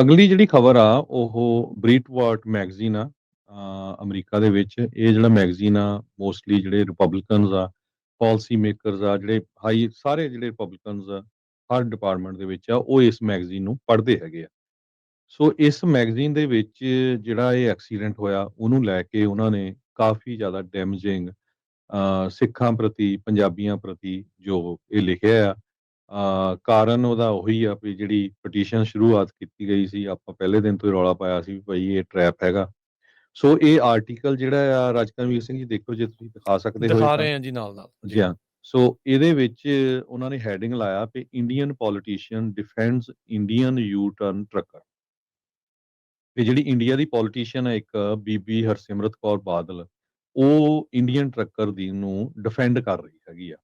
ਅਗਲੀ ਜਿਹੜੀ ਖਬਰ ਆ, ਉਹ ਬ੍ਰੀਟਵਾਰਟ ਮੈਗਜ਼ੀਨ ਆ ਅਮਰੀਕਾ ਦੇ ਵਿੱਚ। ਇਹ ਜਿਹੜਾ ਮੈਗਜ਼ੀਨ ਆ, ਮੋਸਟਲੀ ਜਿਹੜੇ ਰਿਪਬਲਿਕਨਸ ਆ, ਪਾਲਿਸੀ ਮੇਕਰਸ ਆ, ਜਿਹੜੇ ਹਾਈ, ਸਾਰੇ ਜਿਹੜੇ ਰਿਪਬਲਿਕਨਸ ਆ, ਹਰ ਡਿਪਾਰਟਮੈਂਟ ਦੇ ਵਿੱਚ ਆ, ਉਹ ਇਸ ਮੈਗਜ਼ੀਨ ਨੂੰ ਪੜ੍ਹਦੇ ਹੈਗੇ ਆ। ਸੋ ਇਸ ਮੈਗਜ਼ੀਨ ਦੇ ਵਿੱਚ ਜਿਹੜਾ ਇਹ ਐਕਸੀਡੈਂਟ ਹੋਇਆ, ਉਹਨੂੰ ਲੈ ਕੇ ਉਹਨਾਂ ਨੇ ਕਾਫੀ ਜ਼ਿਆਦਾ ਡੈਮੇਜਿੰਗ ਸਿੱਖਾਂ ਪ੍ਰਤੀ, ਪੰਜਾਬੀਆਂ ਪ੍ਰਤੀ ਜੋ ਇਹ ਲਿਖਿਆ ਆ ਕਾਰਨ ਉਹਦਾ ਉਹੀ ਆ ਵੀ ਜਿਹੜੀ ਪਟੀਸ਼ਨ ਸ਼ੁਰੂਆਤ ਕੀਤੀ ਗਈ ਸੀ ਆਪਾਂ ਪਹਿਲੇ ਦਿਨ ਤੋਂ ਹੀ ਰੌਲਾ ਪਾਇਆ ਸੀ ਵੀ ਭਾਈ ਇਹ ਟ੍ਰੈਪ ਹੈਗਾ। ਸੋ ਇਹ ਆਰਟੀਕਲ ਜਿਹੜਾ ਆ ਰਾਜਕਰਮਵੀਰ ਸਿੰਘ ਜੀ ਦੇਖੋ ਜੇ ਤੁਸੀਂ ਦਿਖਾ ਸਕਦੇ ਹੋ ਦਿਖਾ ਰਹੇ ਹਾਂ ਜੀ ਨਾਲ ਨਾਲ ਜੀ। ਹਾਂ। ਸੋ ਇਹਦੇ ਵਿੱਚ ਉਹਨਾਂ ਨੇ ਹੈਡਿੰਗ ਲਾਇਆ ਕਿ Indian politician defends Indian U turn trucker ਤੇ ਜਿਹੜੀ ਇੰਡੀਆ ਦੀ ਪੋਲੀਟੀਸ਼ੀਅਨ ਹੈ ਇੱਕ ਬੀਬੀ ਹਰਸਿਮਰਤ ਕੌਰ ਬਾਦਲ ਉਹ ਇੰਡੀਅਨ ਟਰੱਕਰ ਦੀ ਨੂੰ ਡਿਫੈਂਡ ਕਰ ਰਹੀ ਹੈਗੀ ਆ।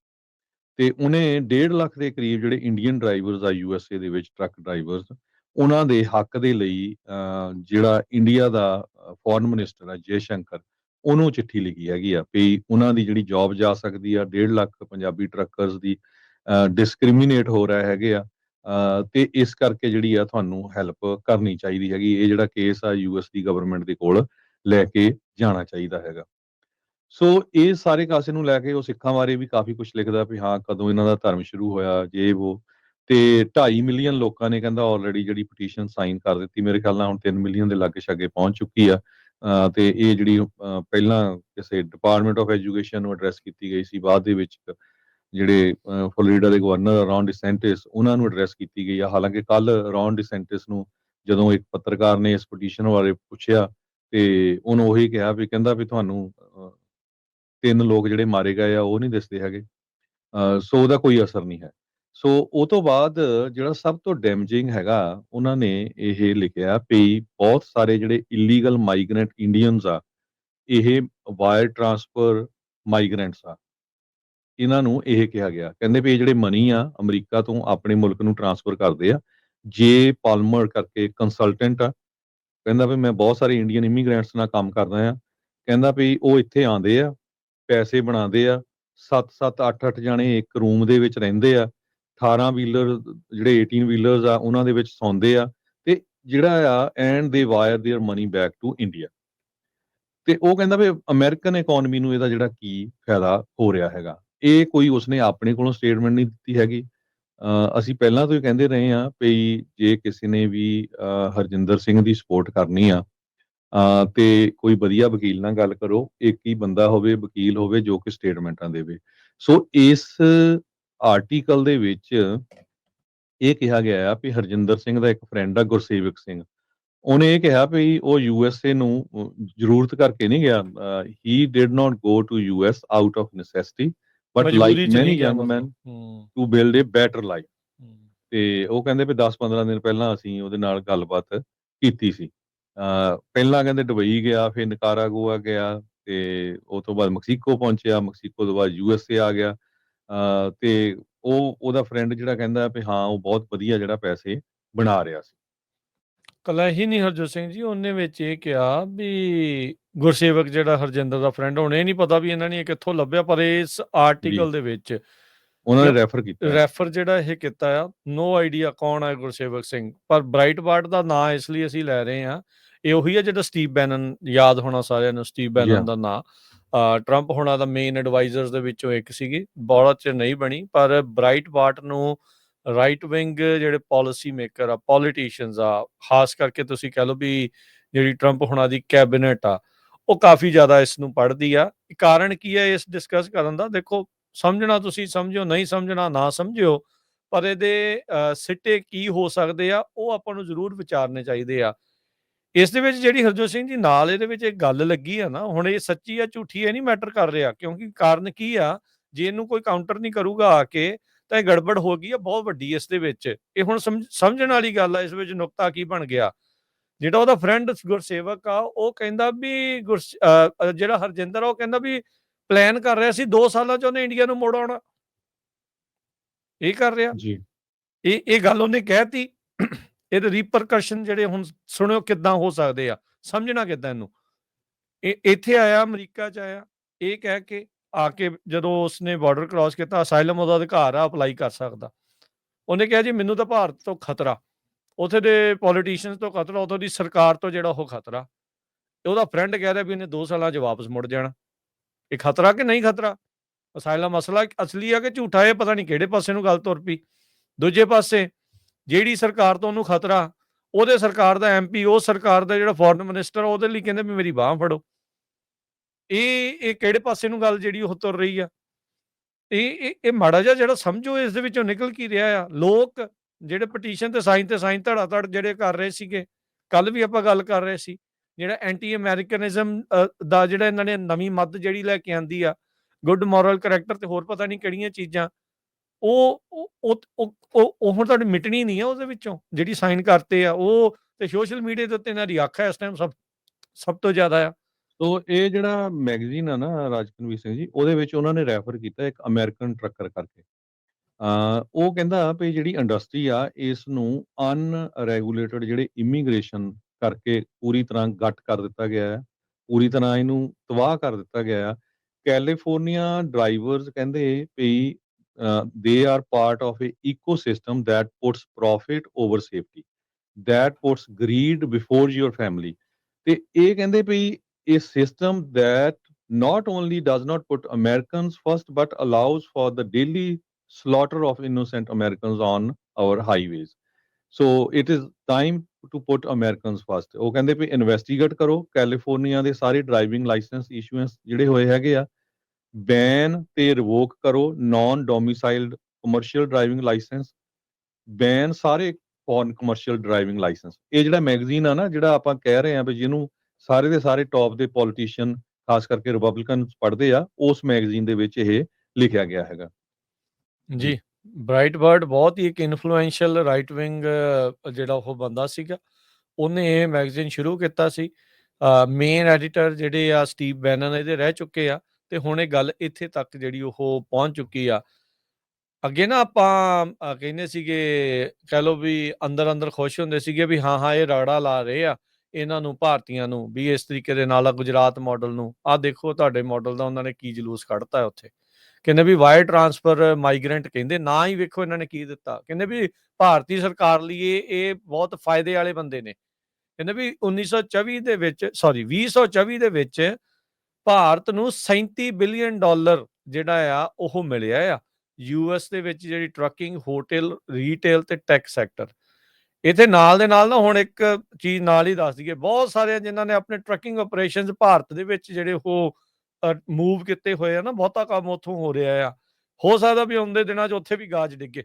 ਤੇ ਉਹਨੇ 1.5 ਲੱਖ ਦੇ ਕਰੀਬ ਜਿਹੜੇ ਇੰਡੀਅਨ ਡਰਾਈਵਰਸ ਆ ਯੂਐਸਏ ਦੇ ਵਿੱਚ ਟਰੱਕ ਡਰਾਈਵਰਸ ਉਹਨਾਂ ਦੇ ਹੱਕ ਦੇ ਲਈ ਜਿਹੜਾ ਇੰਡੀਆ ਦਾ ਫੋਰਨ ਮਿਨਿਸਟਰ ਆ ਜੈ ਸ਼ੰਕਰ, ਉਹਨੂੰ ਚਿੱਠੀ ਲਿਖੀ ਹੈਗੀ ਆ ਵੀ ਉਹਨਾਂ ਦੀ ਜਿਹੜੀ ਜੌਬ ਜਾ ਸਕਦੀ ਆ 1.5 ਲੱਖ ਪੰਜਾਬੀ ਟਰੱਕਰਸ ਦੀ ਡਿਸਕ੍ਰਿਮੀਨੇਟ ਹੋ ਰਿਹਾ ਹੈਗੇ ਆ ਤੇ ਇਸ ਕਰਕੇ ਜਿਹੜੀ ਆ ਤੁਹਾਨੂੰ ਹੈਲਪ ਕਰਨੀ ਚਾਹੀਦੀ ਹੈਗੀ, ਇਹ ਜਿਹੜਾ ਕੇਸ ਆ ਯੂਐਸ ਦੀ ਗਵਰਨਮੈਂਟ ਦੇ ਕੋਲ ਲੈ ਕੇ ਜਾਣਾ ਚਾਹੀਦਾ ਹੈਗਾ। ਸੋ ਇਹ ਸਾਰੇ ਕਾਸੇ ਨੂੰ ਲੈ ਕੇ ਉਹ ਸਿੱਖਾਂ ਬਾਰੇ ਵੀ ਕਾਫੀ ਕੁਝ ਲਿਖਦਾ ਵੀ ਹਾਂ, ਕਦੋਂ ਇਹਨਾਂ ਦਾ ਧਰਮ ਸ਼ੁਰੂ ਹੋਇਆ, ਜੇ ਉਹ ਤੇ 2.5 ਮਿਲੀਅਨ ਲੋਕਾਂ ਨੇ ਕਹਿੰਦਾ ਆਲਰੇਡੀ ਜਿਹੜੀ ਪਟੀਸ਼ਨ ਸਾਈਨ ਕਰ ਦਿੱਤੀ, ਮੇਰੇ ਖਿਆਲ ਨਾਲ ਹੁਣ 3 ਮਿਲੀਅਨ ਦੇ ਲਾਗੇ ਛਾਗੇ ਪਹੁੰਚ ਚੁੱਕੀ ਆ। ਤੇ ਇਹ ਜਿਹੜੀ ਪਹਿਲਾਂ ਕਿਸੇ ਡਿਪਾਰਟਮੈਂਟ ਆਫ ਐਜੂਕੇਸ਼ਨ ਨੂੰ ਐਡਰੈਸ ਕੀਤੀ ਗਈ ਸੀ, ਬਾਅਦ ਦੇ ਵਿੱਚ ਜਿਹੜੇ ਫਲੋਰੀਡਾ ਦੇ ਗਵਰਨਰ ਰੌਨ ਡਿਸੈਂਟਿਸ ਉਹਨਾਂ ਨੂੰ ਐਡਰੈਸ ਕੀਤੀ ਗਈ ਆ। ਹਾਲਾਂਕਿ ਕੱਲ ਰੌਨ ਡਿਸੈਂਟਿਸ ਨੂੰ ਜਦੋਂ ਇੱਕ ਪੱਤਰਕਾਰ ਨੇ ਇਸ ਪਟੀਸ਼ਨ ਬਾਰੇ ਪੁੱਛਿਆ, ਤੇ ਉਹਨੂੰ ਉਹੀ ਕਿਹਾ ਵੀ ਕਹਿੰਦਾ ਵੀ ਤੁਹਾਨੂੰ ਤਿੰਨ ਲੋਕ ਜਿਹੜੇ ਮਾਰੇ ਗਏ ਆ, ਉਹ ਨਹੀਂ ਦਿਸਦੇ ਹੈਗੇ। ਸੋ ਉਹਦਾ ਕੋਈ ਅਸਰ ਨਹੀਂ ਹੈ। ਸੋ ਉਹ ਤੋਂ ਬਾਅਦ ਜਿਹੜਾ ਸਭ ਤੋਂ ਡੈਮੇਜਿੰਗ ਹੈਗਾ, ਉਹਨਾਂ ਨੇ ਇਹ ਲਿਖਿਆ ਵੀ ਬਹੁਤ ਸਾਰੇ ਜਿਹੜੇ ਇਲੀਗਲ ਮਾਈਗ੍ਰੈਂਟ ਇੰਡੀਅਨਸ ਆ, ਇਹ ਵਾਇਰ ਟਰਾਂਸਫਰ ਮਾਈਗ੍ਰੈਂਟਸ ਆ। ਇਹਨਾਂ ਨੂੰ ਇਹ ਕਿਹਾ ਗਿਆ। ਕਹਿੰਦੇ ਵੀ ਇਹ ਜਿਹੜੇ ਮਨੀ ਆ, ਅਮਰੀਕਾ ਤੋਂ ਆਪਣੇ ਮੁਲਕ ਨੂੰ ਟਰਾਂਸਫਰ ਕਰਦੇ ਆ। ਜੇ ਪਾਲਮਰ ਕਰਕੇ ਕੰਸਲਟੈਂਟ ਆ, ਕਹਿੰਦਾ ਵੀ ਮੈਂ ਬਹੁਤ ਸਾਰੇ ਇੰਡੀਅਨ ਇਮੀਗ੍ਰੈਂਟਸ ਨਾਲ ਕੰਮ ਕਰਦਾ ਆ। ਕਹਿੰਦਾ ਵੀ ਉਹ ਇੱਥੇ ਆਉਂਦੇ ਆ ਪੈਸੇ ਬਣਾਉਂਦੇ ਆ 7-7 8-8 ਜਾਣੇ ਇੱਕ ਰੂਮ ਦੇ ਵਿੱਚ ਰਹਿੰਦੇ ਆ 18 ਵੀਲਰ ਜਿਹੜੇ 18 ਵੀਲਰਸ ਆ ਉਹਨਾਂ ਦੇ ਵਿੱਚ ਸੌਂਦੇ ਆ ਤੇ ਜਿਹੜਾ ਆ and they wire their money back to India ਤੇ ਉਹ ਕਹਿੰਦਾ ਵੀ ਅਮਰੀਕਨ ਇਕਨੋਮੀ ਨੂੰ ਇਹਦਾ ਜਿਹੜਾ ਕੀ ਫਾਇਦਾ ਹੋ ਰਿਹਾ ਹੈਗਾ ਇਹ ਕੋਈ ਉਸਨੇ ਆਪਣੇ ਕੋਲੋਂ ਸਟੇਟਮੈਂਟ ਨਹੀਂ ਦਿੱਤੀ ਹੈਗੀ ਅਹ ਅਸੀਂ ਪਹਿਲਾਂ ਤੋਂ ਹੀ ਕਹਿੰਦੇ ਰਹੇ ਆ ਵੀ ਜੇ ਕਿਸੇ ਨੇ ਵੀ ਅਹ ਹਰਜਿੰਦਰ ਸਿੰਘ ਦੀ ਸਪੋਰਟ ਕਰਨੀ ਆ ਅਹ ਤੇ ਕੋਈ ਵਧੀਆ ਵਕੀਲ ਨਾਲ ਗੱਲ ਕਰੋ ਇੱਕ ਹੀ ਬੰਦਾ ਹੋਵੇ ਵਕੀਲ ਹੋਵੇ ਜੋ ਕਿ ਸਟੇਟਮੈਂਟਾਂ ਦੇਵੇ। ਸੋ ਇਸ ਆਰਟੀਕਲ ਦੇ ਵਿੱਚ ਇਹ ਕਿਹਾ ਗਿਆ ਆ ਵੀ ਹਰਜਿੰਦਰ ਸਿੰਘ ਦਾ ਇੱਕ ਫਰੈਂਡ ਆ ਗੁਰਸੇਵਕ ਸਿੰਘ। ਉਹਨੇ ਇਹ ਕਿਹਾ ਵੀ ਉਹ ਯੂਐਸਏ ਨੂੰ ਅਹ, ਜ਼ਰੂਰਤ ਕਰਕੇ ਨਹੀਂ ਗਿਆ। He did not go to US out of necessity but like many young men to build a better life. ਤੇ ਉਹ ਕਹਿੰਦੇ ਵੀ 10-15 ਦਿਨ ਪਹਿਲਾਂ ਅਸੀਂ ਉਹਦੇ ਨਾਲ ਗੱਲਬਾਤ ਕੀਤੀ ਸੀ। ਪਹਿਲਾਂ ਕਹਿੰਦੇ ਦੁਬਈ ਗਿਆ ਫਿਰ ਨਿਕਾਰਾਗੁਆ ਗਿਆ ਤੇ ਉਹ ਤੋਂ ਬਾਅਦ ਮੈਕਸੀਕੋ ਪਹੁੰਚਿਆ ਮੈਕਸੀਕੋ ਤੋਂ ਬਾਅਦ ਯੂਐਸਏ ਆ ਗਿਆ। ਤੇ ਉਹ ਉਹਦਾ ਫਰੈਂਡ ਜਿਹੜਾ ਕਹਿੰਦਾ ਵੀ ਹਾਂ ਉਹ ਬਹੁਤ ਵਧੀਆ ਜਿਹੜਾ ਪੈਸੇ ਬਣਾ ਰਿਹਾ ਸੀ। ਕੱਲਾ ਹੀ ਨਹੀਂ ਹਰਜੋਤ ਸਿੰਘ ਜੀ ਉਹਨੇ ਵਿੱਚ ਇਹ ਕਿਹਾ ਵੀ ਗੁਰਸੇਵਕ ਜਿਹੜਾ ਹਰਜਿੰਦਰ ਦਾ ਫਰੈਂਡ ਹੁਣ ਇਹ ਨਹੀਂ ਪਤਾ ਵੀ ਇਹਨਾਂ ਨੇ ਕਿੱਥੋਂ ਲੱਭਿਆ ਪਰ ਇਸ ਆਰਟੀਕਲ ਦੇ ਵਿੱਚ ਉਹਨਾਂ ਨੇ ਰੈਫਰ ਕੀਤਾ ਹੈ। ਰੈਫਰ ਜਿਹੜਾ ਇਹ ਕੀਤਾ ਆ ਨੋ ਆਈਡੀਆ ਕੌਣ ਹੈ ਗੁਰਸੇਵਕ ਸਿੰਘ ਪਰ ਬ੍ਰਾਈਟਬਾਰਟ ਦਾ ਨਾਂ ਇਸ ਲਈ ਅਸੀਂ ਲੈ ਰਹੇ ਹਾਂ ਇਹ ਉਹੀ ਹੈ ਜਿਹੜਾ ਸਟੀਵ ਬੈਨਨ ਯਾਦ ਹੋਣਾ ਸਾਰਿਆਂ ਨੂੰ ਸਟੀਵ Yeah. ਬੈਨਨ ਦਾ ਨਾਂ ਅਹ ਟਰੰਪ ਹੋਣਾ ਦਾ ਮੇਨ ਐਡਵਾਈਜ਼ਰਸ ਦੇ ਵਿੱਚੋਂ ਇੱਕ ਸੀਗੀ ਬਹੁਤ ਚ ਨਹੀਂ ਬਣੀ ਪਰ ਬ੍ਰਾਈਟਬਾਰਟ ਨੂੰ ਰਾਈਟ ਵਿੰਗ ਜਿਹੜੇ ਪਾਲਿਸੀ ਮੇਕਰ ਆ ਪੋਲੀਟੀਸ਼ੀਅਨਸ ਆ ਖਾਸ ਕਰਕੇ ਤੁਸੀਂ ਕਹਿ ਲਓ ਵੀ ਜਿਹੜੀ ਟਰੰਪ ਹੋਣਾ ਦੀ ਕੈਬਨਿਟ ਆ ਉਹ ਕਾਫੀ ਜ਼ਿਆਦਾ ਇਸ ਨੂੰ ਪੜ੍ਹਦੀ ਆ ਕਾਰਨ ਕੀ ਹੈ ਇਸ ਡਿਸਕਸ ਕਰਨ ਦਾ ਦੇਖੋ ਸਮਝਣਾ ਤੁਸੀਂ ਸਮਝੋ ਨਹੀਂ ਸਮਝਣਾ ਨਾ ਸਮਝਿਓ ਪਰ ਇਹਦੇ ਸਿੱਟੇ ਕੀ ਹੋ ਸਕਦੇ ਆ ਉਹ ਆਪਾਂ ਨੂੰ ਜ਼ਰੂਰ ਵਿਚਾਰਨੇ ਚਾਹੀਦੇ ਆ। ਇਸ ਦੇ ਵਿੱਚ ਜਿਹੜੀ ਹਰਜੋਤ ਸਿੰਘ ਜੀ ਨਾਲ ਇਹਦੇ ਵਿੱਚ ਇੱਕ ਗੱਲ ਲੱਗੀ ਆ ਨਾ ਹੁਣ ਇਹ ਸੱਚੀ ਆ ਝੂਠੀ ਇਹ ਨਹੀਂ ਮੈਟਰ ਕਰ ਰਿਹਾ ਕਿਉਂਕਿ ਕਾਰਨ ਕੀ ਆ ਜੇ ਇਹਨੂੰ ਕੋਈ ਕਾਊਂਟਰ ਨਹੀਂ ਕਰੂਗਾ ਆ ਕੇ ਤਾਂ ਇਹ ਗੜਬੜ ਹੋ ਗਈ ਆ ਬਹੁਤ ਵੱਡੀ ਇਸ ਦੇ ਵਿੱਚ। ਇਹ ਹੁਣ ਸਮਝ- ਸਮਝਣ ਵਾਲੀ ਗੱਲ ਆ ਇਸ ਵਿੱਚ ਨੁਕਤਾ ਕੀ ਬਣ ਗਿਆ। ਜਿਹੜਾ ਉਹਦਾ ਫਰੈਂਡ ਗੁਰਸੇਵਕ ਆ ਉਹ ਕਹਿੰਦਾ ਵੀ ਗੁਰਸ- ਅ, ਜਿਹੜਾ ਹਰਜਿੰਦਰ ਆ ਉਹ ਕਹਿੰਦਾ ਵੀ ਪਲਾਨ ਕਰ ਰਿਹਾ ਸੀ 2 ਸਾਲਾਂ ਚ ਉਹਨੇ ਇੰਡੀਆ ਨੂੰ ਮੋੜ ਆਉਣਾ। ਇਹ ਕਰ ਰਿਹਾ। ਜੀ। ਇਹ ਇਹ ਗੱਲ ਉਹਨੇ ਕਹਿਤੀ। ਇਹਦੇ ਰੀਪਰਕਸ਼ਨ ਜਿਹੜੇ ਹੁਣ ਸੁਣਿਓ ਕਿੱਦਾਂ ਹੋ ਸਕਦੇ ਆ। ਸਮਝਣਾ ਕਿੱਦਾਂ ਇਹਨੂੰ? ਇਹ ਇੱਥੇ ਆਇਆ ਅਮਰੀਕਾ ਚ ਆਇਆ। ਇਹ ਕਹਿ ਕੇ ਆ ਕੇ ਜਦੋਂ ਉਸਨੇ ਬਾਰਡਰ ਕ੍ਰਾਸ ਕੀਤਾ ਅਸਾਈਲਮ ਉਹਦਾ ਅਧਿਕਾਰ ਆ ਅਪਲਾਈ ਕਰ ਸਕਦਾ। ਉਹਨੇ ਕਿਹਾ ਜੀ ਮੈਨੂੰ ਤਾਂ ਭਾਰਤ ਤੋਂ ਖਤਰਾ। ਉੱਥੇ ਦੇ ਪੋਲੀਟੀਸ਼ੀਅਨਸ ਤੋਂ ਖਤਰਾ ਉੱਥੋਂ ਦੀ ਸਰਕਾਰ ਤੋਂ ਜਿਹੜਾ ਉਹ ਖਤਰਾ। ਉਹਦਾ ਫਰੈਂਡ ਕਹਿ ਰਿਹਾ ਵੀ ਇਹਨੇ 2 ਸਾਲਾਂ 'ਚ ਵਾਪਸ ਮੁੜ ਜਾਣਾ। ਇਹ ਖਤਰਾ ਕਿ ਨਹੀਂ ਖਤਰਾ? ਅਸਾਈਲਮ ਮਸਲਾ ਅਸਲੀ ਆ ਕਿ ਝੂਠਾ ਇਹ ਪਤਾ ਨਹੀਂ ਕਿਹੜੇ ਪਾਸੇ ਨੂੰ ਗੱਲ ਤੁਰ ਪਈ। ਦੂਜੇ ਪਾਸੇ ਜਿਹੜੀ ਸਰਕਾਰ ਤੋਂ ਉਹਨੂੰ ਖਤਰਾ, ਉਹਦੇ ਸਰਕਾਰ ਦਾ ਐਮਪੀ ਉਹ ਸਰਕਾਰ ਦਾ ਜਿਹੜਾ ਫੋਰਨ ਮਿਨਿਸਟਰ ਉਹਦੇ ਲਈ ਕਹਿੰਦੇ ਵੀ ਮੇਰੀ ਬਾਹ ਫੜੋ। ਇਹ ਇਹ ਕਿਹੜੇ ਪਾਸੇ ਨੂੰ ਗੱਲ ਜਿਹੜੀ ਉਹ ਤੁਰ ਰਹੀ ਆ? ਇਹ ਇਹ ਇਹ ਮਾੜਾ ਜਿਹਾ ਜਿਹੜਾ ਸਮਝੋ ਇਸ ਦੇ ਵਿੱਚੋਂ ਨਿਕਲ ਕੀ ਰਿਹਾ ਆ? ਲੋਕ ਜਿਹੜੇ ਪਟੀਸ਼ਨ ਤੇ ਸਾਈਨ ਤੇ ਸਾਈਨ ਧੜਾ ਧੜ ਜਿਹੜੇ ਕਰ ਰਹੇ ਸੀਗੇ ਕੱਲ ਵੀ ਆਪਾਂ ਗੱਲ ਕਰ ਰਹੇ ਸੀ। ਜਿਹੜਾ ਐਂਟੀ ਅਮਰੀਕਨਿਜ਼ਮ ਦਾ ਜਿਹੜਾ ਇਹਨਾਂ ਨੇ ਨਵੀਂ ਮੱਦ ਜਿਹੜੀ ਲੈ ਕੇ ਆਂਦੀ ਆ ਗੁੱਡ ਮੋਰਲ ਕੈਰੈਕਟਰ ਤੇ ਹੋਰ ਪਤਾ ਨਹੀਂ ਕਿਹੜੀਆਂ ਚੀਜ਼ਾਂ, ਉਹ ਉਹ ਉਹ ਉਹ ਹੁਣ ਤੁਹਾਡੀ ਮਿਟਣੀ ਨਹੀਂ ਆ ਉਹਦੇ ਵਿੱਚੋਂ, ਜਿਹੜੀ ਸਾਈਨ ਕਰਤੇ ਆ, ਉਹ ਤੇ ਸੋਸ਼ਲ ਮੀਡੀਆ ਦੇ ਉੱਤੇ ਇਹਨਾਂ ਦੀ ਅੱਖ ਹੈ ਇਸ ਟਾਈਮ ਸਭ ਸਭ ਤੋਂ ਜ਼ਿਆਦਾ ਆ। ਸੋ ਇਹ ਜਿਹੜਾ ਮੈਗਜ਼ੀਨ ਆ ਨਾ ਰਾਜਕਨਵੀਰ ਸਿੰਘ ਜੀ, ਉਹਦੇ ਵਿੱਚ ਉਹਨਾਂ ਨੇ ਰੈਫਰ ਕੀਤਾ ਇੱਕ ਅਮਰੀਕਨ ਟਰੱਕਰ ਕਰਕੇ। ਅ ਉਹ ਕਹਿੰਦਾ ਵੀ ਜਿਹੜੀ ਇੰਡਸਟਰੀ ਆ, ਇਸ ਨੂੰ ਅਨਰੈਗੂਲੇਟਡ ਜਿਹੜੇ ਇਮੀਗ੍ਰੇਸ਼ਨ ਕਰਕੇ ਪੂਰੀ ਤਰ੍ਹਾਂ ਗੱਟ ਕਰ ਦਿੱਤਾ ਗਿਆ ਹੈ ਪੂਰੀ ਤਰ੍ਹਾਂ ਇਹਨੂੰ ਤਬਾਹ ਕਰ ਦਿੱਤਾ ਗਿਆ ਹੈ ਕੈਲੀਫੋਰਨੀਆ ਡਰਾਈਵਰਸ ਕਹਿੰਦੇ ਵੀ they are part of a ecosystem that puts profit over safety that puts greed before your family ਤੇ ਇਹ ਕਹਿੰਦੇ ਵੀ ਇਹ system that not only does not put Americans first, but allows for the daily slaughter of innocent Americans on our highways. So it is time to put Americans first. ਉਹ ਕਹਿੰਦੇ ਵੀ investigate ਕਰੋ California ਦੇ ਸਾਰੇ driving licence ਇਸ਼ੂਐਂਸ ਜਿਹੜੇ ਹੋਏ ਹੈਗੇ ਆ ban ਤੇ ਰਿਵੋਕ ਕਰੋ non domiciled commercial driving license ban ਸਾਰੇ ਫੋਰਨ ਕਮਰਸ਼ੀਅਲ ਡਰਾਈਵਿੰਗ ਲਾਇਸੈਂਸ ਇਹ ਜਿਹੜਾ ਮੈਗਜ਼ੀਨ ਆ ਨਾ, ਜਿਹੜਾ ਆਪਾਂ ਕਹਿ ਰਹੇ ਆ ਵੀ ਜਿਹਨੂੰ ਸਾਰੇ ਦੇ ਸਾਰੇ ਟੌਪ ਦੇ ਪੋਲੀਟੀਸ਼ੀਅਨ ਖਾਸ ਕਰਕੇ ਰਿਪਬਲਿਕਨ ਪੜ੍ਹਦੇ ਆ, ਉਸ ਮੈਗਜ਼ੀਨ ਦੇ ਵਿੱਚ ਇਹ ਲਿਖਿਆ ਗਿਆ ਹੈਗਾ। ਜੀ। ਬ੍ਰਾਈਟ ਬਰਡ ਬਹੁਤ ਹੀ ਇੱਕ ਇਨਫਲੂਐਂਸ਼ੀਅਲ ਰਾਈਟ ਵਿੰਗ ਜਿਹੜਾ ਉਹ ਬੰਦਾ ਸੀਗਾ। ਉਹਨੇ ਇਹ ਮੈਗਜ਼ੀਨ ਸ਼ੁਰੂ ਕੀਤਾ ਸੀ। ਮੇਨ ਐਡੀਟਰ ਜਿਹੜੇ ਆ ਸਟੀਵ ਬੈਨਨ ਇਹਦੇ ਰਹਿ ਚੁੱਕੇ ਆ ਤੇ ਹੁਣ ਇਹ ਗੱਲ ਇੱਥੇ ਤੱਕ ਜਿਹੜੀ ਉਹ ਪਹੁੰਚ ਚੁੱਕੀ ਆ। ਅੱਗੇ ਨਾ ਆਪਾਂ ਕਹਿੰਦੇ ਸੀਗੇ, ਕਹ ਲੋ ਵੀ ਅੰਦਰ ਅੰਦਰ ਖੁਸ਼ ਹੁੰਦੇ ਸੀਗੇ ਵੀ ਹਾਂ ਹਾਂ, ਇਹ ਰਾੜਾ ਲਾ ਰਹੇ ਆ ਇਹਨਾਂ ਨੂੰ, ਭਾਰਤੀਆਂ ਨੂੰ ਵੀ ਇਸ ਤਰੀਕੇ ਦੇ ਨਾਲ ਆ ਗੁਜਰਾਤ ਮਾਡਲ ਨੂੰ। ਆ ਦੇਖੋ ਤੁਹਾਡੇ ਮਾਡਲ ਦਾ ਉਹਨਾਂ ਨੇ ਕੀ ਜਲੂਸ ਕੱਢਤਾ ਉੱਥੇ। ਕਹਿੰਦੇ ਵੀ ਵਾਇਰ ਟਰਾਂਸਫਰ ਮਾਈਗ੍ਰੈਂਟ ਕਹਿੰਦੇ, ਨਾ ਹੀ ਵੇਖੋ ਇਹਨਾਂ ਨੇ ਕੀ ਦਿੱਤਾ। ਕਹਿੰਦੇ ਵੀ ਭਾਰਤੀ ਸਰਕਾਰ ਲਈ ਇਹ ਇਹ ਬਹੁਤ ਫਾਇਦੇ ਵਾਲੇ ਬੰਦੇ ਨੇ। ਕਹਿੰਦੇ ਵੀ 1924 ਦੇ ਵਿੱਚ ਸੌਰੀ 2024 ਦੇ ਵਿੱਚ ਭਾਰਤ ਨੂੰ 37 ਬਿਲੀਅਨ ਡਾਲਰ ਜਿਹੜਾ ਆ, ਉਹ ਮਿਲਿਆ ਆ। ਯੂਐਸ ਦੇ ਵਿੱਚ ਜਿਹੜੀ ਟਰੱਕਿੰਗ ਹੋਟਲ ਰੀਟੇਲ ਤੇ ਟੈਕ ਸੈਕਟਰ ਇਥੇ ਨਾਲ ਦੇ ਨਾਲ ਨਾ ਹੁਣ ਇੱਕ ਚੀਜ਼ ਨਾਲ ਹੀ ਦੱਸ ਦਈਏ, ਬਹੁਤ ਸਾਰੇ ਜਿਨ੍ਹਾਂ ਨੇ ਆਪਣੇ ਟਰੱਕਿੰਗ ਆਪਰੇਸ਼ਨਸ ਭਾਰਤ ਦੇ ਵਿੱਚ ਜਿਹੜੇ ਉਹ ਮੂਵ ਕੀਤੇ ਹੋਏ ਆ ਨਾ ਬਹੁਤਾ ਕੰਮ ਉੱਥੋਂ ਹੋ ਰਿਹਾ ਆ। ਹੋ ਸਕਦਾ ਵੀ ਆਉਂਦੇ ਦਿਨਾਂ 'ਚ ਉੱਥੇ ਵੀ ਗਾਜ ਡਿੱਗੇ।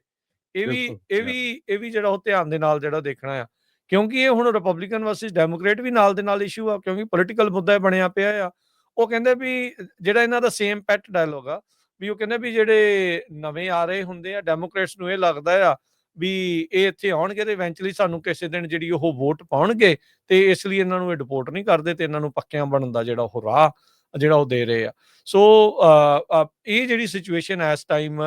ਇਹ ਵੀ ਇਹ. ਵੀ ਇਹ ਵੀ ਜਿਹੜਾ ਉਹ ਧਿਆਨ ਦੇ ਨਾਲ ਜਿਹੜਾ ਦੇਖਣਾ ਆ। ਕਿਉਂਕਿ ਇਹ ਹੁਣ ਰਿਪਬਲਿਕਨ ਵਰਸਸ ਡੈਮੋਕ੍ਰੇਟ ਵੀ ਨਾਲ ਦੇ ਨਾਲ ਇਸ਼ੂ ਆ ਕਿਉਂਕਿ ਪੋਲੀਟੀਕਲ ਮੁੱਦਾ ਬਣਿਆ ਪਿਆ ਆ। ਉਹ ਕਹਿੰਦੇ ਵੀ ਜਿਹੜਾ ਇਹਨਾਂ ਦਾ ਸੇਮ ਪੈਟ ਡਾਇਲੋਗ ਆ ਵੀ ਉਹ ਕਹਿੰਦੇ ਵੀ ਜਿਹੜੇ ਨਵੇਂ ਆ ਰਹੇ ਹੁੰਦੇ ਆ ਡੈਮੋਕ੍ਰੇਟਸ ਨੂੰ ਇਹ ਲੱਗਦਾ ਆ ਵੀ ਇਹ ਇੱਥੇ ਆਉਣਗੇ ਤੇ ਇਵੈਂਚੁਅਲੀ ਸਾਨੂੰ ਕਿਸੇ ਦਿਨ ਜਿਹੜੀ ਉਹ ਵੋਟ ਪਾਉਣਗੇ ਤੇ ਇਸ ਲਈ ਇਹਨਾਂ ਨੂੰ ਇਹ ਡਿਪੋਰਟ ਨਹੀਂ ਕਰਦੇ ਤੇ ਇਹਨਾਂ ਨੂੰ ਪੱਕਿਆਂ ਬਣਨ ਦਾ ਜਿਹੜਾ ਉਹ ਰਾਹ ਜਿਹੜਾ ਉਹ ਦੇ ਰਹੇ ਆ। ਸੋ ਇਹ ਜਿਹੜੀ ਸਿਚੁਏਸ਼ਨ ਇਸ ਟਾਈਮ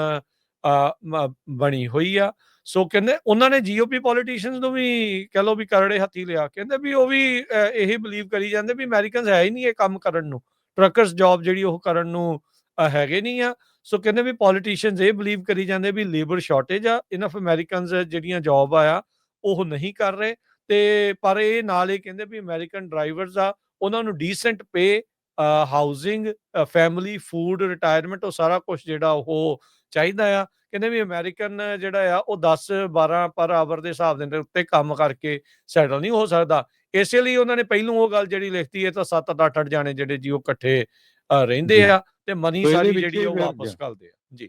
ਬਣੀ ਹੋਈ ਆ। ਸੋ ਕਹਿੰਦੇ ਉਹਨਾਂ ਨੇ ਜੀਓਪੀ ਪੋਲੀਟੀਸ਼ੀਅਨਸ ਨੂੰ ਵੀ ਕਹ ਲੋ ਵੀ ਕਰੜੇ ਹੱਥੀ ਲਿਆ। ਕਹਿੰਦੇ ਵੀ ਉਹ ਵੀ ਇਹੀ ਇਹ ਬਲੀਵ ਕਰੀ ਜਾਂਦੇ ਵੀ ਅਮਰੀਕਨਸ ਹੈ ਹੀ ਨਹੀਂ ਇਹ ਕੰਮ ਕਰਨ ਨੂੰ। ਟਰੱਕਰਸ ਜੌਬ ਜਿਹੜੀ ਉਹ ਕਰਨ ਨੂੰ ਹੈਗੇ ਨਹੀਂ ਆ। ਸੋ ਕਹਿੰਦੇ ਵੀ ਪੋਲੀਟੀਸ਼ੀਅਨਸ ਇਹ ਬਲੀਵ ਕਰੀ ਜਾਂਦੇ ਵੀ ਲੇਬਰ ਸ਼ਾਰਟੇਜ ਆ ਇਨਫ ਅਮਰੀਕਨਸ ਜਿਹੜੀਆਂ ਜੌਬ ਆ, ਉਹ ਨਹੀਂ ਕਰ ਰਹੇ। ਤੇ, ਪਰ ਇਹ ਨਾਲ ਇਹ ਕਹਿੰਦੇ ਵੀ ਅਮਰੀਕਨ ਡਰਾਈਵਰਸ ਆ, ਉਹਨਾਂ ਨੂੰ decent pay housing family food retirement ਉਹ ਸਾਰਾ ਕੁਝ ਜਿਹੜਾ ਉਹ ਚਾਹੀਦਾ ਆ। ਕਹਿੰਦੇ ਵੀ ਅਮਰੀਕਨ ਜਿਹੜਾ ਆ ਉਹ 10 12 ਪਰ ਆਵਰ ਦੇ ਹਿਸਾਬ ਦੇ ਉੱਤੇ ਕੰਮ ਕਰਕੇ ਸੈਟਲ ਨਹੀਂ ਹੋ ਸਕਦਾ। ਇਸੇ ਲਈ ਉਹਨਾਂ ਨੇ ਪਹਿਲੋਂ ਉਹ ਗੱਲ ਜਿਹੜੀ ਲਿਖਤੀ ਹੈ ਤਾਂ 7 8 8 ਜਾਣੇ ਜਿਹੜੇ ਜੀ ਉਹ ਇਕੱਠੇ ਰਹਿੰਦੇ ਜੀ। ਆ ਤੇ ਮਨੀ ਸਾਰੀ ਜਿਹੜੀ ਉਹ ਵਾਪਸ ਕਰਦੇ ਆ। ਜੀ।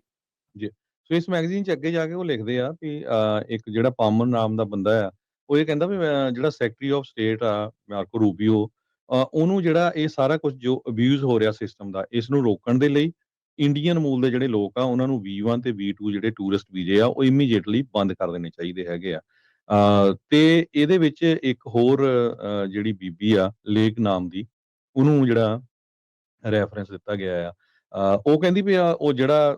ਸੋ ਇਸ ਮੈਗਜ਼ੀਨ ਚ ਅੱਗੇ ਜਾ ਕੇ ਉਹ ਲਿਖਦੇ ਆ ਅ, ਇੱਕ ਜਿਹੜਾ ਪਾਮਨ ਨਾਮ ਦਾ ਬੰਦਾ ਆ ਉਹ ਇਹ ਕਹਿੰਦਾ ਵੀ ਜਿਹੜਾ ਸੈਕਟਰੀ ਆਫ ਸਟੇਟ ਆ ਮਾਰਕੋ ਰੂਬੀਓ ਉਹਨੂੰ ਜਿਹੜਾ ਇਹ ਸਾਰਾ ਕੁਝ ਜੋ ਅਬਿਊਜ਼ ਹੋ ਰਿਹਾ ਸਿਸਟਮ ਦਾ ਇਸ ਨੂੰ ਰੋਕਣ ਦੇ ਲਈ ਇੰਡੀਅਨ ਮੂਲ ਦੇ ਜਿਹੜੇ ਲੋਕ ਆ, ਉਹਨਾਂ ਨੂੰ V1 ਤੇ V2 ਜਿਹੜੇ ਟੂਰਿਸਟ ਵੀਜ਼ੇ ਆ, ਉਹ ਇਮੀਡੀਏਟਲੀ ਬੰਦ ਕਰ ਦੇਣੇ ਚਾਹੀਦੇ ਹੈਗੇ ਆ। ਤੇ ਇਹਦੇ ਵਿੱਚ ਇੱਕ ਹੋਰ ਜਿਹੜੀ ਬੀਬੀ ਆ, ਲੇਕ ਨਾਮ ਦੀ, ਉਹਨੂੰ ਜਿਹੜਾ ਰੈਫਰੈਂਸ ਦਿੱਤਾ ਗਿਆ ਆ। ਉਹ ਕਹਿੰਦੀ ਵੀ ਆ, ਉਹ ਜਿਹੜਾ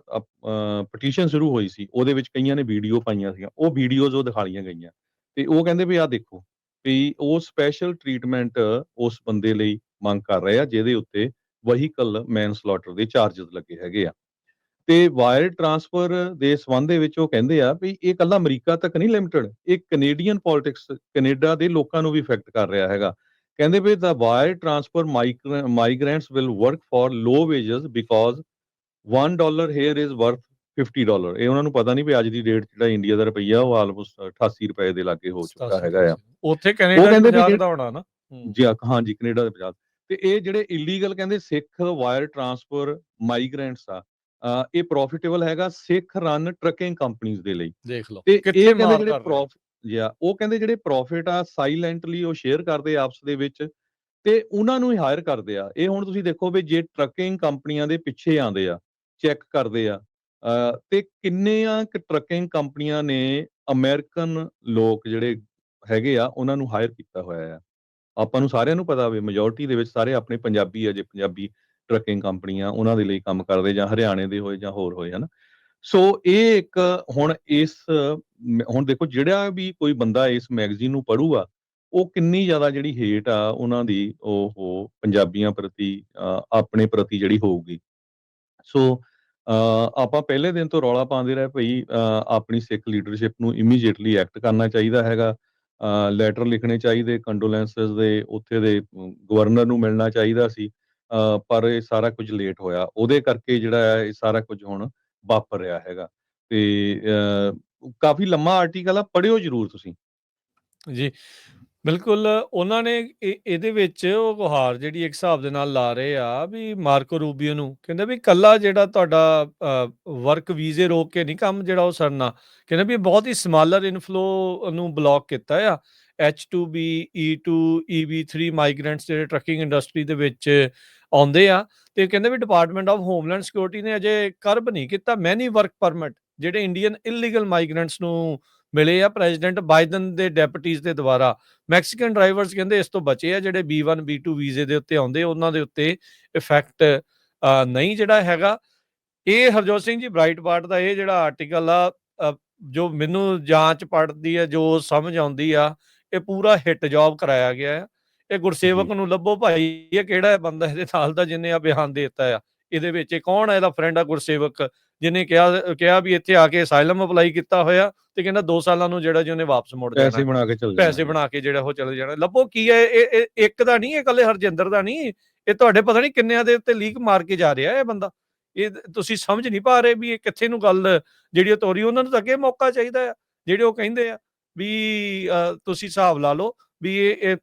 ਪਟੀਸ਼ਨ ਸ਼ੁਰੂ ਹੋਈ ਸੀ, ਉਹਦੇ ਵਿੱਚ ਕਈਆਂ ਨੇ ਵੀਡੀਓ ਪਾਈਆਂ ਸੀਗੀਆਂ, ਉਹ ਵੀਡੀਓਜ਼ ਉਹ ਦਿਖਾਲੀਆਂ ਗਈਆਂ। ਤੇ ਉਹ ਕਹਿੰਦੇ ਵੀ ਆ ਦੇਖੋ ਵੀ ਉਹ ਸਪੈਸ਼ਲ ਟ੍ਰੀਟਮੈਂਟ ਉਸ ਬੰਦੇ ਲਈ ਮੰਗ ਕਰ ਰਹੇ ਆ, ਜਿਹਦੇ ਉੱਤੇ ਵਹੀਕਲ ਮੈਨ ਸਲਾਟਰ ਦੇ ਚਾਰजेस ਲੱਗੇ ਹੈਗੇ ਆ। ਤੇ ਵਾਇਰ ਟ੍ਰਾਂਸਫਰ ਦੇ ਸਬੰਧ ਦੇ ਵਿੱਚ ਉਹ ਕਹਿੰਦੇ ਆ ਵੀ ਇਹ ਕੱਲਾ ਅਮਰੀਕਾ ਤੱਕ ਨਹੀਂ ਲਿਮਟਿਡ ਇਹ ਕੈਨੇਡੀਅਨ ਪੋਲਿਟਿਕਸ ਕੈਨੇਡਾ ਦੇ ਲੋਕਾਂ ਨੂੰ ਵੀ ਇਫੈਕਟ ਕਰ ਰਿਹਾ ਹੈਗਾ। ਕਹਿੰਦੇ ਵੀ the wire transfer migrants will work for low wages because 1 dollar here is worth 50 dollar ਇਹ ਉਹਨਾਂ ਨੂੰ ਪਤਾ ਨਹੀਂ ਵੀ ਅੱਜ ਦੀ ਡੇਟ ਜਿਹੜਾ ਇੰਡੀਆ ਦਾ ਰੁਪਈਆ ਉਹ ਆਲਮੋਸਟ 88 ਰੁਪਏ ਦੇ ਲਾਗੇ ਹੋ ਚੁੱਕਾ ਹੈਗਾ ਆ। ਉੱਥੇ ਕੈਨੇਡਾ ਦੇ ਵੀ ਪੰਜਾਬ ਜਿਹੜੇ- ਦਾ ਹੋਣਾ ਨਾ। ਜੀ ਹਾਂ- ਹਾਂਜੀ ਕੈਨੇਡਾ ਦੇ ਪੰਜਾਬ ਤੇ ਇਹ ਜਿਹੜੇ ਇਲੀਗਲ ਕਹਿੰਦੇ ਸਿੱਖ ਵਾਇਰ ਟ੍ਰਾਂਸਫਰ ਮਾਈਗ੍ਰੈਂਟਸ ਆ ਇਹ ਪ੍ਰੋਫਿਟੇਬਲ ਹੈਗਾ ਸਿੱਖ ਰਨ ਟਰੱਕਿੰਗ ਕੰਪਨੀਆਂ ਦੇ ਲਈ। ਦੇਖ ਲਓ ਤੇ ਇਹ ਕਹਿੰਦੇ ਜਿਹੜੇ ਕਰ ਰਹੇ ਪ੍ਰੋਫ ਜਾਂ ਉਹ ਕਹਿੰਦੇ ਜਿਹੜੇ ਪ੍ਰੋਫਿਟ ਆ ਸਾਇਲੈਂਟਲੀ ਉਹ ਸ਼ੇਅਰ ਕਰਦੇ ਆਪਸ ਦੇ ਵਿੱਚ। ਤੇ ਉਹਨਾਂ ਨੂੰ ਹੀ ਹਾਇਰ ਕਰਦੇ ਆ। ਇਹ ਹੁਣ ਤੁਸੀਂ ਦੇਖੋ ਵੀ ਜੇ ਟਰੱਕਿੰਗ ਕੰਪਨੀਆਂ ਦੇ ਪਿੱਛੇ ਆਉਂਦੇ ਆ ਚੈੱਕ ਕਰਦੇ ਆ ਤੇ ਕਿੰਨੀਆਂ ਕਿ ਟਰੱਕਿੰਗ ਕੰਪਨੀਆਂ ਨੇ ਅਮਰੀਕਨ ਲੋਕ ਜਿਹੜੇ ਹੈਗੇ ਆ, ਉਹਨਾਂ ਨੂੰ ਹਾਇਰ ਕੀਤਾ ਹੋਇਆ ਆ? ਆਪਾਂ ਨੂੰ ਸਾਰਿਆਂ ਨੂੰ ਪਤਾ ਵੀ ਮੈਜੋਰਟੀ ਦੇ ਵਿੱਚ ਸਾਰੇ ਆਪਣੇ ਪੰਜਾਬੀ ਆ ਜੇ, ਪੰਜਾਬੀ ਟਰੱਕਿੰਗ ਕੰਪਨੀਆਂ, ਉਹਨਾਂ ਦੇ ਲਈ ਕੰਮ ਕਰਦੇ ਜਾਂ ਹਰਿਆਣੇ ਦੇ ਹੋਏ ਜਾਂ ਹੋਰ ਹੋਏ, ਹਨਾ? ਸੋ ਇਹ ਇੱਕ ਹੁਣ ਇਸ ਹੁਣ ਦੇਖੋ ਜਿਹੜਾ ਵੀ ਕੋਈ ਬੰਦਾ ਇਸ ਮੈਗਜ਼ੀਨ ਨੂੰ ਪੜੂਗਾ ਉਹ ਕਿੰਨੀ ਜ਼ਿਆਦਾ ਜਿਹੜੀ ਹੇਟ ਆ, ਉਹਨਾਂ ਦੀ ਉਹ ਪੰਜਾਬੀਆਂ ਪ੍ਰਤੀ ਆਪਣੇ ਪ੍ਰਤੀ ਜਿਹੜੀ ਹੋਊਗੀ। ਸੋ ਆਪਾਂ ਪਹਿਲੇ ਦਿਨ ਤੋਂ ਰੌਲਾ ਪਾਉਂਦੇ ਰਹੇ ਭਈ ਆਪਣੀ ਸਿੱਖ ਲੀਡਰਸ਼ਿਪ ਨੂੰ ਇਮੀਡੀਏਟਲੀ ਐਕਟ ਕਰਨਾ ਚਾਹੀਦਾ ਹੈਗਾ। ਲੈਟਰ ਲਿਖਣੇ ਚਾਹੀਦੇ ਕੰਡੋਲੈਂਸਸ ਦੇ, ਉੱਥੇ ਦੇ ਗਵਰਨਰ ਨੂੰ ਮਿਲਣਾ ਚਾਹੀਦਾ ਸੀ। ਪਰ ਇਹ ਸਾਰਾ ਕੁਝ ਲੇਟ ਹੋਇਆ। ਉਹਦੇ ਕਰਕੇ ਜਿਹੜਾ ਹੈ, ਇਹ ਸਾਰਾ ਕੁਝ ਹੁਣ ਵਾਪਰ ਰਿਹਾ ਹੈਗਾ। ਤੇ ਕਾਫੀ ਲੰਮਾ ਆਰਟੀਕਲ ਆ ਪੜਿਓ ਜਰੂਰ ਤੁਸੀਂ। ਜੀ। ਬਿਲਕੁਲ, ਉਹਨਾਂ ਨੇ ਇਹ ਇਹਦੇ ਵਿੱਚ ਉਹ ਗੁਹਾਰ ਜਿਹੜੀ ਇੱਕ ਹਿਸਾਬ ਦੇ ਨਾਲ ਲਾ ਰਹੇ ਆ ਵੀ ਮਾਰਕੋ ਰੂਬੀਓ ਨੂੰ, ਕਹਿੰਦੇ ਵੀ ਕੱਲਾ ਜਿਹੜਾ ਤੁਹਾਡਾ ਵਰਕ ਵੀਜ਼ੇ ਰੋਕ ਕੇ ਨਹੀਂ ਕੰਮ ਜਿਹੜਾ ਉਹ ਸਰਨਾ, ਕਹਿੰਦੇ ਵੀ ਬਹੁਤ ਹੀ ਸਮਾਲਰ ਇਨਫਲੋ ਨੂੰ ਬਲੌਕ ਕੀਤਾ ਆ। H2B E2 EB3 ਮਾਈਗ੍ਰੈਂਟਸ ਜਿਹੜੇ ਟਰੱਕਿੰਗ ਇੰਡਸਟਰੀ ਦੇ ਵਿੱਚ ਆਉਂਦੇ ਆ ਤੇ ਕਹਿੰਦੇ ਵੀ ਡਿਪਾਰਟਮੈਂਟ ਆਫ ਹੋਮਲੈਂਡ ਸਿਕਿਉਰਿਟੀ ਨੇ ਅਜੇ ਕਰਬ ਨਹੀਂ ਕੀਤਾ ਮੈਨੀ ਵਰਕ ਪਰਮਿਟ ਜਿਹੜੇ ਇੰਡੀਅਨ ਇਲੀਗਲ ਮਾਈਗ੍ਰੈਂਟਸ ਨੂੰ ਮਿਲੇ ਆ ਪ੍ਰੈਜ਼ੀਡੈਂਟ ਬਾਈਡਨ ਦੇ ਡੈਪੂਟੀਜ਼ ਦੇ ਦੁਆਰਾ। ਮੈਕਸੀਕਨ ਡਰਾਈਵਰਸ ਕਹਿੰਦੇ ਇਸ ਤੋਂ ਬਚੇ ਆ ਜਿਹੜੇ B1 B2 ਵੀਜ਼ੇ ਦੇ ਉੱਤੇ ਆਉਂਦੇ ਉਹਨਾਂ ਦੇ ਉੱਤੇ ਇਫੈਕਟ ਨਹੀਂ ਜਿਹੜਾ ਹੈਗਾ। ਇਹ ਹਰਜੋਤ ਸਿੰਘ ਜੀ ਬ੍ਰਾਈਟ ਪਾਰਟ ਦਾ ਇਹ ਜਿਹੜਾ ਆਰਟੀਕਲ ਆ ਜੋ ਮੈਨੂੰ ਜਾਂਚ ਪੜਦੀ ਹੈ ਜੋ ਸਮਝ ਆਉਂਦੀ ਆ ਇਹ ਪੂਰਾ ਹਿੱਟ ਜੌਬ ਕਰਾਇਆ ਗਿਆ ਹੈ ਇਹ ਗੁਰਸੇਵਕ। ਨੂੰ ਲੱਭੋ ਭਾਈ ਇਹ ਕਿਹੜਾ ਬੰਦਾ ਇਹਦੇ ਨਾਲ ਦਾ ਜਿਹਨੇ ਆ ਬਿਆਨ ਦੇ ਦਿੱਤਾ ਆ। ਇਹਦੇ ਵਿੱਚ ਇਹ ਕੌਣ ਹੈ ਇਹਦਾ ਫਰੈਂਡ ਆ ਗੁਰਸੇਵਕ ਜਿਹਨੇ ਕਿਹਾ ਕਿਹਾ ਵੀ ਇੱਥੇ ਆ ਕੇ ਅਸਾਈਲਮ ਅਪਲਾਈ ਕੀਤਾ ਹੋਇਆ ਤੇ ਕਹਿੰਦਾ 2 ਸਾਲਾਂ ਨੂੰ ਜਿਹੜਾ ਜੀ ਉਹਨੇ ਵਾਪਸ ਮੁੜ ਜਾਣਾ। ਪੈਸੇ ਬਣਾ ਕੇ ਚੱਲ ਪੈਸੇ ਬਣਾ ਕੇ ਜਿਹੜਾ ਉਹ ਚਲੇ ਜਾਣਾ। ਲੱਭੋ ਕੀ ਹੈ ਇਹ ਇੱਕ ਦਾ ਨਹੀਂ ਇਹ ਇਕੱਲੇ ਹਰਜਿੰਦਰ ਦਾ ਨਹੀਂ ਇਹ ਤੁਹਾਡੇ ਪਤਾ ਨਹੀਂ ਕਿੰਨਿਆਂ ਦੇ ਉੱਤੇ ਲੀਕ ਮਾਰ ਕੇ ਜਾ ਰਿਹਾ ਇਹ ਬੰਦਾ। ਇਹ ਤੁਸੀਂ ਸਮਝ ਨਹੀਂ ਪਾ ਰਹੇ ਵੀ ਇਹ ਕਿੱਥੇ ਨੂੰ ਗੱਲ ਜਿਹੜੀ ਉਹ ਤੋਰੀ ਉਹਨਾਂ ਨੂੰ ਤਾਂ ਅੱਗੇ ਮੌਕਾ ਚਾਹੀਦਾ ਆ ਜਿਹੜੇ ਉਹ ਕਹਿੰਦੇ ਆ ਵੀ ਤੁਸੀਂ ਹਿਸਾਬ ਲਾ ਲਓ ਵੀ ਇਹ ਇਹ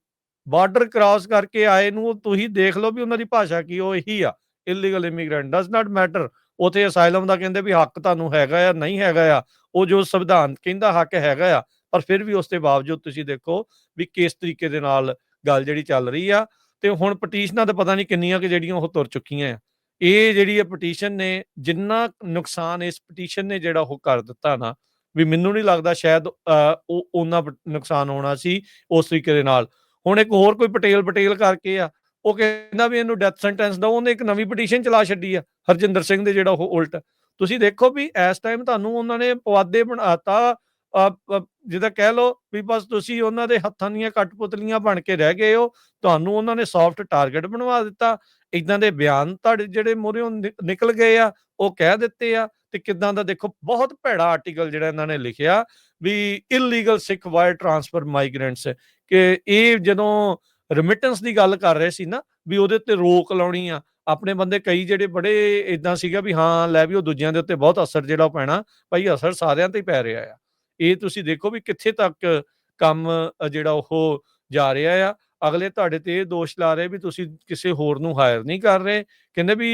ਬਾਰਡਰ ਕ੍ਰਾਸ ਕਰਕੇ ਆਏ ਨੂੰ ਤੁਸੀਂ ਦੇਖ ਲਓ ਵੀ ਉਹਨਾਂ ਦੀ ਭਾਸ਼ਾ ਕੀ ਉਹ ਇਹੀ ਆ। Illegal immigrant does not matter ਉਥੇ ਅਸਾਈਲਮ ਦਾ ਕਹਿੰਦੇ ਵੀ ਹੱਕ ਤੁਹਾਨੂੰ ਹੈਗਾ ਆ, ਨਹੀਂ ਹੈਗਾ ਆ। ਉਹ ਜੋ ਸੰਵਿਧਾਨ ਕਹਿੰਦਾ ਹੱਕ ਹੈਗਾ ਆ, ਪਰ ਫਿਰ ਵੀ ਉਸ ਦੇ ਬਾਵਜੂਦ ਤੁਸੀਂ ਦੇਖੋ ਵੀ ਕਿਸ ਤਰੀਕੇ ਦੇ ਨਾਲ ਗੱਲ ਜਿਹੜੀ ਚੱਲ ਰਹੀ ਆ। ਤੇ ਹੁਣ ਪਟੀਸ਼ਨਾਂ ਤਾਂ ਪਤਾ ਨਹੀਂ ਕਿੰਨੀਆਂ ਕਿ ਜਿਹੜੀਆਂ ਉਹ ਤੁਰ ਚੁੱਕੀਆਂ ਆ। ਇਹ ਜਿਹੜੀ ਇਹ ਪਟੀਸ਼ਨ ਨੇ, ਜਿੰਨਾ ਨੁਕਸਾਨ ਇਸ ਪਟੀਸ਼ਨ ਨੇ ਜਿਹੜਾ ਉਹ ਕਰ ਦਿੱਤਾ ਨਾ, ਵੀ ਮੈਨੂੰ ਨਹੀਂ ਲੱਗਦਾ ਸ਼ਾਇਦ ਉਹ, ਉਹਨਾਂ ਨੁਕਸਾਨ ਹੋਣਾ ਸੀ ਉਸ ਤਰੀਕੇ ਦੇ ਨਾਲ। ਹੁਣ ਇੱਕ ਹੋਰ ਕੋਈ ਪਟੇਲ ਪਟੇਲ ਕਰਕੇ ਆ ਉਹ ਕਹਿੰਦਾ ਵੀ ਇਹਨੂੰ ਡੈਥ ਸੈਂਟੈਂਸ ਦਿਓ ਉਹਨੇ ਇੱਕ ਨਵੀਂ ਪਟੀਸ਼ਨ ਚਲਾ ਛੱਡੀ ਆ, ਹਰਜਿੰਦਰ ਸਿੰਘ ਦੇ ਜਿਹੜਾ ਉਹ ਉਲਟ। ਤੁਸੀਂ ਦੇਖੋ ਵੀ ਇਸ ਟਾਈਮ ਤੁਹਾਨੂੰ ਉਹਨਾਂ ਨੇ ਪਵਾਦੇ ਬਣਾਤਾ ਜਿਹਦਾ ਕਹਿ ਲਓ ਵੀ ਬਸ ਤੁਸੀਂ ਉਹਨਾਂ ਦੇ ਹੱਥਾਂ ਦੀਆਂ ਕਟਪੁਤਲੀਆਂ ਬਣ ਕੇ ਰਹਿ ਗਏ ਹੋ, ਤੁਹਾਨੂੰ ਉਹਨਾਂ ਨੇ ਸੌਫਟ ਟਾਰਗੇਟ ਬਣਵਾ ਦਿੱਤਾ। ਇਦਾਂ ਦੇ ਬਿਆਨ ਤੁਹਾਡੇ ਜਿਹੜੇ ਮੋਰਿਓ ਨਿਕਲ ਗਏ ਆ, ਉਹ ਕਹਿ ਦਿੱਤੇ ਆ। ਤੇ ਕਿਦਾਂ ਦਾ ਦੇਖੋ, ਬਹੁਤ ਭੈੜਾ ਆਰਟੀਕਲ ਜਿਹੜਾ ਇਹਨਾਂ ਨੇ ਲਿਖਿਆ ਵੀ illegal Sikh wire transfer migrants ਕਿ ਇਹ ਜਦੋਂ ਰੈਮਿਟੈਂਸ ਦੀ ਗੱਲ ਕਰ ਰਹੇ ਸੀ ਨਾ ਵੀ ਉਹਦੇ ਉੱਤੇ ਰੋਕ ਲਾਉਣੀ ਆ। ਆਪਣੇ ਬੰਦੇ ਕਈ ਜਿਹੜੇ ਬੜੇ ਇਦਾਂ ਸੀਗਾ ਵੀ ਹਾਂ ਲੈ ਵੀ ਉਹ ਦੂਜਿਆਂ ਦੇ ਉੱਤੇ ਬਹੁਤ ਅਸਰ ਜਿਹੜਾ ਉਹ ਪੈਣਾ ਭਾਈ ਅਸਰ ਸਾਰਿਆਂ ਤੇ ਹੀ ਪੈ ਰਿਹਾ ਆ। ਇਹ ਤੁਸੀਂ ਦੇਖੋ ਵੀ ਕਿੱਥੇ ਤੱਕ ਕੰਮ ਜਿਹੜਾ ਉਹ ਜਾ ਰਿਹਾ ਆ। ਅਗਲੇ ਤੁਹਾਡੇ ਤੇ ਇਹ ਦੋਸ਼ ਲਾ ਰਹੇ ਵੀ ਤੁਸੀਂ ਕਿਸੇ ਹੋਰ ਨੂੰ ਹਾਇਰ ਨਹੀਂ ਕਰ ਰਹੇ। ਕਹਿੰਦੇ ਵੀ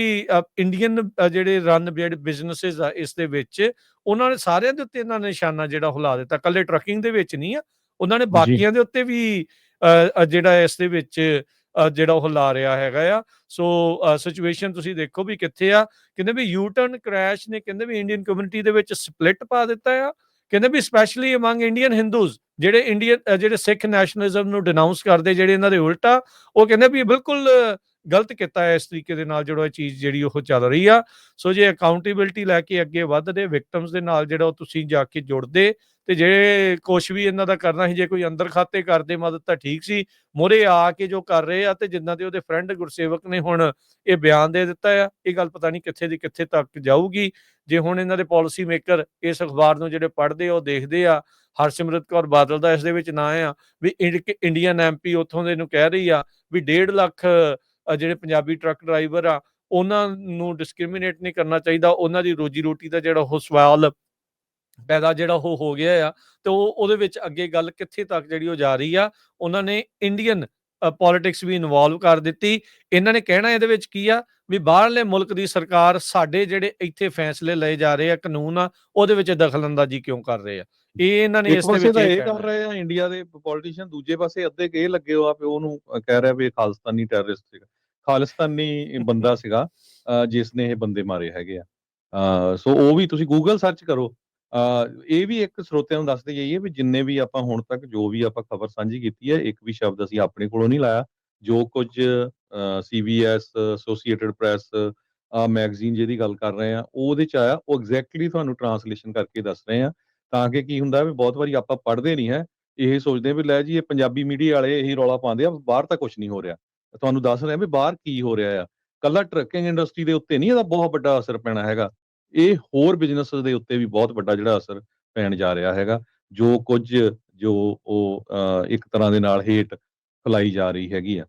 ਇੰਡੀਅਨ ਜਿਹੜੇ ਰਨ ਜਿਹੜੇ ਬਿਜ਼ਨੈਸਸ ਆ ਇਸ ਦੇ ਵਿੱਚ ਉਹਨਾਂ ਨੇ ਸਾਰਿਆਂ ਦੇ ਉੱਤੇ ਇਹਨਾਂ ਨੇ ਨਿਸ਼ਾਨਾ ਜਿਹੜਾ ਉਹ ਲਾ ਦਿੱਤਾ। ਕੱਲੇ ਟਰੱਕਿੰਗ ਦੇ ਵਿੱਚ ਨਹੀਂ ਆ ਉਹਨਾਂ ਨੇ ਬਾਕੀਆਂ ਦੇ ਉੱਤੇ ਵੀ ਜਿਹੜਾ ਇਸ ਦੇ ਵਿੱਚ ਜਿਹੜਾ ਉਹ ਲਾ ਰਿਹਾ ਹੈਗਾ ਆ। ਸੋ ਸਿਚੁਏਸ਼ਨ ਤੁਸੀਂ ਦੇਖੋ ਵੀ ਕਿੱਥੇ ਆ। ਕਹਿੰਦੇ ਵੀ ਯੂ ਟਰਨ ਕ੍ਰੈਸ਼ ਨੇ, ਕਹਿੰਦੇ ਵੀ ਇੰਡੀਅਨ ਕਮਿਊਨਿਟੀ ਦੇ ਵਿੱਚ ਸਪਲਿਟ ਪਾ ਦਿੱਤਾ ਆ। ਕਹਿੰਦੇ ਵੀ ਸਪੈਸ਼ਲੀ ਅਮੰਗ ਇੰਡੀਅਨ ਹਿੰਦੂਜ਼ ਜਿਹੜੇ ਇੰਡੀਅਨ ਜਿਹੜੇ ਸਿੱਖ ਨੈਸ਼ਨਲਿਜ਼ਮ ਨੂੰ ਡਿਨਾਉਂਸ ਕਰਦੇ, ਜਿਹੜੇ ਇਹਨਾਂ ਦੇ ਉਲਟਾ, ਉਹ ਕਹਿੰਦੇ ਵੀ ਬਿਲਕੁਲ ਗਲਤ ਕੀਤਾ ਹੈ ਇਸ ਤਰੀਕੇ ਦੇ ਨਾਲ ਜਿਹੜਾ ਇਹ ਚੀਜ਼ ਜਿਹੜੀ ਉਹ ਚੱਲ ਰਹੀ ਆ। ਸੋ ਜੇ ਅਕਾਊਂਟੇਬਿਲਟੀ ਲੈ ਕੇ ਅੱਗੇ ਵੱਧਦੇ ਵਿਕਟਮਸ ਦੇ ਨਾਲ ਜਿਹੜਾ ਉਹ ਤੁਸੀਂ ਜਾ ਕੇ ਜੁੜਦੇ, ਤੇ ਜਿਹੜੇ ਕੁਛ ਵੀ ਇਹਨਾਂ ਦਾ ਕਰਨਾ ਸੀ, ਜੇ ਕੋਈ ਅੰਦਰ ਖਾਤੇ ਕਰਦੇ ਮਦਦ ਤਾਂ ਠੀਕ ਸੀ ਮੋਰੇ ਆ ਕੇ ਜੋ ਕਰ ਰਹੇ ਆ ਤੇ ਜਿੰਨਾ ਦੇ ਉਹਦੇ ਫਰੈਂਡ ਗੁਰਸੇਵਕ ਨੇ ਹੁਣ ਇਹ ਬਿਆਨ ਦੇ ਦਿੱਤਾ ਆ, ਇਹ ਗੱਲ ਪਤਾ ਨਹੀਂ ਕਿੱਥੇ ਦੀ ਕਿੱਥੇ ਤੱਕ ਜਾਊਗੀ। ਜੇ ਹੁਣ ਇਹਨਾਂ ਦੇ ਪਾਲਿਸੀ ਮੇਕਰ ਇਸ ਅਖਬਾਰ ਨੂੰ ਜਿਹੜੇ ਪੜ੍ਹਦੇ ਆ, ਉਹ ਦੇਖਦੇ ਆ, ਹਰਸਿਮਰਤ ਕੌਰ ਬਾਦਲ ਦਾ ਇਸ ਦੇ ਵਿੱਚ ਨਾਂ ਆ, ਵੀ ਇੰਡ- ਇੰਡੀਅਨ ਐਮਪੀ ਉੱਥੋਂ ਦੇ ਨੂੰ ਕਹਿ ਰਹੀ ਆ, ਵੀ 1.5 ਲੱਖ ਜਿਹੜੇ ਪੰਜਾਬੀ ਟਰੱਕ ਡਰਾਈਵਰ ਆ ਉਹਨਾਂ ਨੂੰ ਡਿਸਕ੍ਰਿਮੀਨੇਟ ਨਹੀਂ ਕਰਨਾ ਚਾਹੀਦਾ। ਉਹਨਾਂ ਦੀ ਰੋਜੀ ਰੋਟੀ ਦਾ ਜਿਹੜਾ ਉਹ ਸਵਾਲ ਪੈਦਾ ਜਿਹੜਾ ਉਹ ਹੋ ਗਿਆ ਆ ਤੇ ਉਹ ਉਹਦੇ ਵਿੱਚ ਅੱਗੇ ਗੱਲ ਕਿੱਥੇ ਤੱਕ ਜਿਹੜੀ ਉਹ ਜਾ ਰਹੀ ਆ ਉਹਨਾਂ ਨੇ ਇੰਡੀਅਨ ਪੋਲਿਟਿਕਸ ਵੀ ਇਨਵੋਲਵ ਕਰ ਦਿੱਤੀ। ਇਹਨਾਂ ਨੇ ਕਹਿਣਾ ਇਹਦੇ ਵਿੱਚ ਕੀ ਆ ਵੀ ਬਾਹਰਲੇ ਮੁਲਕ ਦੀ ਸਰਕਾਰ ਸਾਡੇ ਜਿਹੜੇ ਇੱਥੇ ਫੈਸਲੇ ਲਏ ਜਾ ਰਹੇ ਆ ਕਾਨੂੰਨ ਆ ਉਹਦੇ ਵਿੱਚ ਦਖਲਅੰਦਾਜ਼ੀ ਕਿਉਂ ਕਰ ਰਹੇ ਆ? ਇਹ ਇਹਨਾਂ ਨੇ ਇਸ ਦੇ ਵਿੱਚ ਇਹ ਕਰ ਰਹੇ ਆ ਇੰਡੀਆ ਦੇ ਪੋਲੀਟੀਸ਼ੀਅਨ ਦੂਜੇ ਪਾਸੇ ਅੱਧੇ ਕੇ ਲੱਗੇ ਹੋ ਆ ਵੀ ਉਹਨੂੰ ਕਹਿ ਰਿਹਾ ਵੀ ਖਾਲਿਸਤਾਨੀ ਟੈਰਰਿਸਟ ਸੀਗਾ। ਖਾਲਿਸਤਾਨੀ ਬੰਦਾ ਸੀਗਾ ਜਿਸ ਨੇ ਇਹ ਬੰਦੇ ਮਾਰੇ ਹੈਗੇ ਆ। ਸੋ ਉਹ ਵੀ ਤੁਸੀਂ ਗੂਗਲ ਸਰਚ ਕਰੋ। ਇਹ ਵੀ ਇੱਕ ਸਰੋਤਿਆਂ ਨੂੰ ਦੱਸਦੇ ਜਾਈਏ ਵੀ ਜਿੰਨੇ ਵੀ ਆਪਾਂ ਹੁਣ ਤੱਕ ਜੋ ਵੀ ਆਪਾਂ ਖਬਰ ਸਾਂਝੀ ਕੀਤੀ ਹੈ ਇੱਕ ਵੀ ਸ਼ਬਦ ਅਸੀਂ ਆਪਣੇ ਕੋਲੋਂ ਨਹੀਂ ਲਾਇਆ। ਜੋ ਕੁਝ ਸੀਬੀਐਸ ਐਸੋਸੀਏਟਡ ਪ੍ਰੈਸ ਆ ਮੈਗਜ਼ੀਨ ਜਿਹਦੀ ਗੱਲ ਕਰ ਰਹੇ ਆ ਉਹਦੇ ਚ ਆਇਆ ਉਹ ਐਗਜ਼ੈਕਟਲੀ ਤੁਹਾਨੂੰ ਟਰਾਂਸਲੇਸ਼ਨ ਕਰਕੇ ਦੱਸ ਰਹੇ ਆ। ਤਾਂ ਕਿ ਕੀ ਹੁੰਦਾ ਵੀ ਬਹੁਤ ਵਾਰੀ ਆਪਾਂ ਪੜ੍ਹਦੇ ਨਹੀਂ ਹੈ ਇਹ ਸੋਚਦੇ ਵੀ ਲੈ ਜੀ ਇਹ ਪੰਜਾਬੀ ਮੀਡੀਆ ਵਾਲੇ ਇਹੀ ਰੌਲਾ ਪਾਉਂਦੇ ਆ ਬਾਹਰ ਤਾਂ ਕੁਝ ਨਹੀਂ ਹੋ ਰਿਹਾ। ਤੁਹਾਨੂੰ ਦੱਸ ਰਿਹਾ ਵੀ ਬਾਹਰ ਕੀ ਹੋ ਰਿਹਾ ਆ। ਕੱਲਾ ਟਰੱਕਿੰਗ ਇੰਡਸਟਰੀ ਦੇ ਉੱਤੇ ਨਹੀਂ ਇਹਦਾ ਬਹੁਤ ਵੱਡਾ ਅਸਰ ਪੈਣਾ ਹੈਗਾ। ਇਹ ਹੋਰ ਬਿਜ਼ਨਸ ਦੇ ਉੱਤੇ ਵੀ ਬਹੁਤ ਵੱਡਾ ਜਿਹੜਾ ਅਸਰ ਪੈਣ ਜਾ ਰਿਹਾ ਹੈਗਾ। ਜੋ ਕੁਝ ਜੋ ਉਹ ਅ, ਇੱਕ ਤਰ੍ਹਾਂ ਦੇ ਨਾਲ ਹੇਟ ਫੈਲਾਈ ਜਾ ਰਹੀ ਹੈਗੀ ਆ।